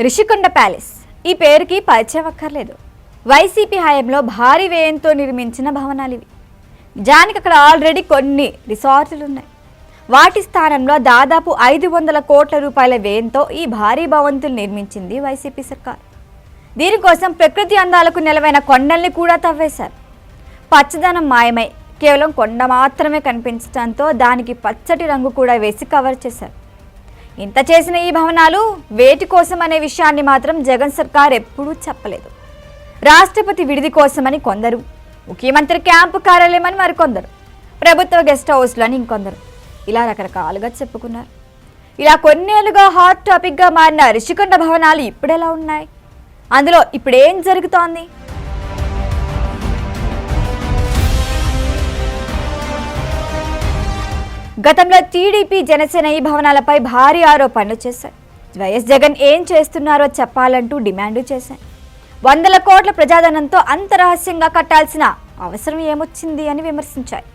Rishikonda palace. ఈ పేరుకి పరిచయం అక్కర్లేదు. వైసీపీ హయాంలో భారీ వ్యయంతో నిర్మించిన భవనాలు ఇవి. నిజానికి అక్కడ ఆల్రెడీ కొన్ని రిసార్టులు ఉన్నాయి వాటి స్థానంలో దాదాపు ఐదు వందల కోట్ల రూపాయల వ్యయంతో ఈ భారీ భవంతులు నిర్మించింది వైసీపీ సర్కార్. దీనికోసం ప్రకృతి అందాలకు నిలవైన కొండల్ని కూడా తవ్వేశారు. పచ్చదనం మాయమై కేవలం కొండ మాత్రమే కనిపించడంతో దానికి పచ్చటి రంగు కూడా వేసి కవర్ చేశారు. ఇంత చేసిన ఈ భవనాలు వేటి కోసం అనే విషయాన్ని మాత్రం జగన్ సర్కార్ ఎప్పుడూ చెప్పలేదు. రాష్ట్రపతి విడిది కోసమని కొందరు ముఖ్యమంత్రి క్యాంపు కార్యాలయమని మరికొందరు ప్రభుత్వ గెస్ట్ హౌస్లు అని ఇంకొందరు. ఇలా రకరకాలుగా చెప్పుకున్నారు. ఇలా కొన్నేళ్ళుగా హాట్ టాపిక్గా మారిన రిషికొండ భవనాలు ఇప్పుడెలా ఉన్నాయి? అందులో ఇప్పుడేం జరుగుతోంది? గతంలో టీడీపీ జనసేన ఈ భవనాలపై భారీ ఆరోపణలు చేశాయి వైఎస్ జగన్ ఏం చేస్తున్నారో చెప్పాలంటూ డిమాండు చేశాయి వందల కోట్ల ప్రజాధనంతో అంతరహస్యంగా కట్టాల్సిన అవసరం ఏమొచ్చింది అని విమర్శించాయి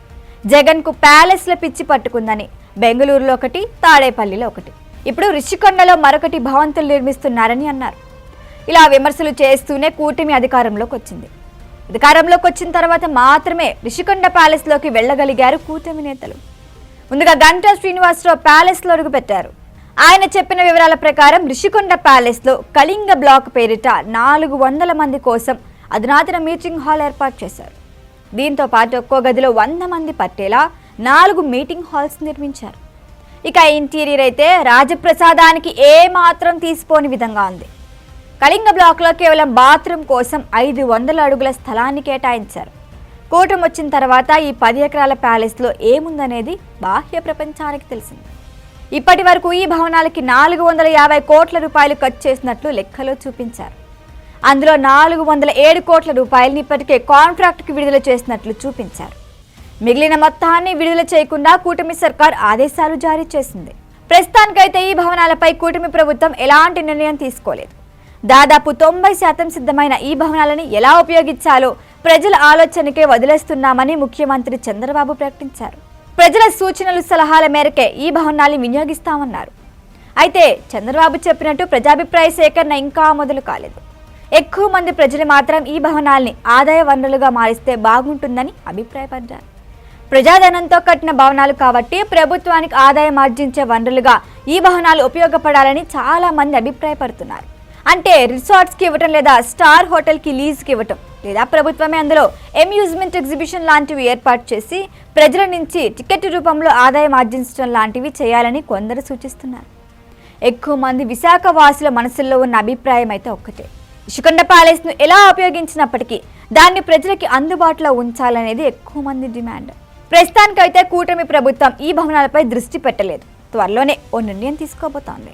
జగన్కు ప్యాలెస్ల పిచ్చి పట్టుకుందని బెంగళూరులో ఒకటి తాడేపల్లిలో ఒకటి. ఇప్పుడు రిషికొండలో మరొకటి భవంతులు నిర్మిస్తున్నారని అన్నారు. ఇలా విమర్శలు చేస్తూనే కూటమి అధికారంలోకి వచ్చింది. అధికారంలోకి వచ్చిన తర్వాత మాత్రమే రిషికొండ ప్యాలెస్లోకి వెళ్ళగలిగారు కూటమి నేతలు. ముందుగా గంటా శ్రీనివాసరావు ప్యాలెస్లో అడుగుపెట్టారు. ఆయన చెప్పిన వివరాల ప్రకారం రిషికొండ ప్యాలెస్లో కళింగ బ్లాక్ పేరిట నాలుగు వందల మంది కోసం అధునాతన మీటింగ్ హాల్ ఏర్పాటు చేశారు. దీంతో పాటు ఒక్కో గదిలో వంద మంది పట్టేలా నాలుగు మీటింగ్ హాల్స్ నిర్మించారు. ఇక ఇంటీరియర్ అయితే రాజప్రసాదానికి ఏ మాత్రం తీసిపోని విధంగా ఉంది. కళింగ బ్లాక్లో కేవలం బాత్రూమ్ కోసం ఐదు వందల అడుగుల స్థలాన్ని కేటాయించారు. కూటమి వచ్చిన తర్వాత ఈ పది ఎకరాల ప్యాలెస్లో ఏముందనేది బాహ్య ప్రపంచానికి తెలిసింది. ఇప్పటి వరకు ఈ భవనాలకి నాలుగు వందల యాభై కోట్ల రూపాయలు ఖర్చు చేసినట్లు లెక్కలో చూపించారు. అందులో నాలుగు వందల ఏడు కోట్ల రూపాయలని ఇప్పటికే కాంట్రాక్ట్కి విడుదల చేసినట్లు చూపించారు. మిగిలిన మొత్తాన్ని విడుదల చేయకుండా కూటమి సర్కార్ ఆదేశాలు జారీ చేసింది. ప్రస్తుతానికైతే ఈ భవనాలపై కూటమి ప్రభుత్వం ఎలాంటి నిర్ణయం తీసుకోలేదు. దాదాపు తొంభై శాతం సిద్ధమైన ఈ భవనాలని ఎలా ఉపయోగించాలో ప్రజల ఆలోచనకే వదిలేస్తున్నామని ముఖ్యమంత్రి చంద్రబాబు ప్రకటించారు. ప్రజల సూచనలు సలహాల మేరకే ఈ భవనాన్ని వినియోగిస్తామన్నారు. అయితే చంద్రబాబు చెప్పినట్టు ప్రజాభిప్రాయ సేకరణ ఇంకా మొదలు కాలేదు. ఎక్కువ మంది ప్రజలు మాత్రం ఈ భవనాల్ని ఆదాయ వనరులుగా మారిస్తే బాగుంటుందని అభిప్రాయపడ్డారు. ప్రజాధనంతో కట్టిన భవనాలు కాబట్టి ప్రభుత్వానికి ఆదాయం ఆర్జించే వనరులుగా ఈ భవనాలు ఉపయోగపడాలని చాలా మంది అభిప్రాయపడుతున్నారు. అంటే రిసార్ట్స్కి ఇవ్వటం లేదా స్టార్ హోటల్కి లీజ్కి ఇవ్వటం లేదా ప్రభుత్వమే అందులో అమ్యూజ్మెంట్ ఎగ్జిబిషన్ లాంటివి ఏర్పాటు చేసి ప్రజల నుంచి టికెట్ రూపంలో ఆదాయం ఆర్జించడం లాంటివి చేయాలని కొందరు సూచిస్తున్నారు. ఎక్కువ మంది విశాఖ వాసుల మనసుల్లో ఉన్న అభిప్రాయం అయితే ఒక్కటే. ఇసుకొండ ప్యాలెస్ను ఎలా ఉపయోగించినప్పటికీ దాన్ని ప్రజలకి అందుబాటులో ఉంచాలనేది ఎక్కువ మంది డిమాండ్. ప్రస్తుతానికైతే కూటమి ప్రభుత్వం ఈ భవనాలపై దృష్టి పెట్టలేదు. త్వరలోనే ఓ నిర్ణయం తీసుకోబోతోంది.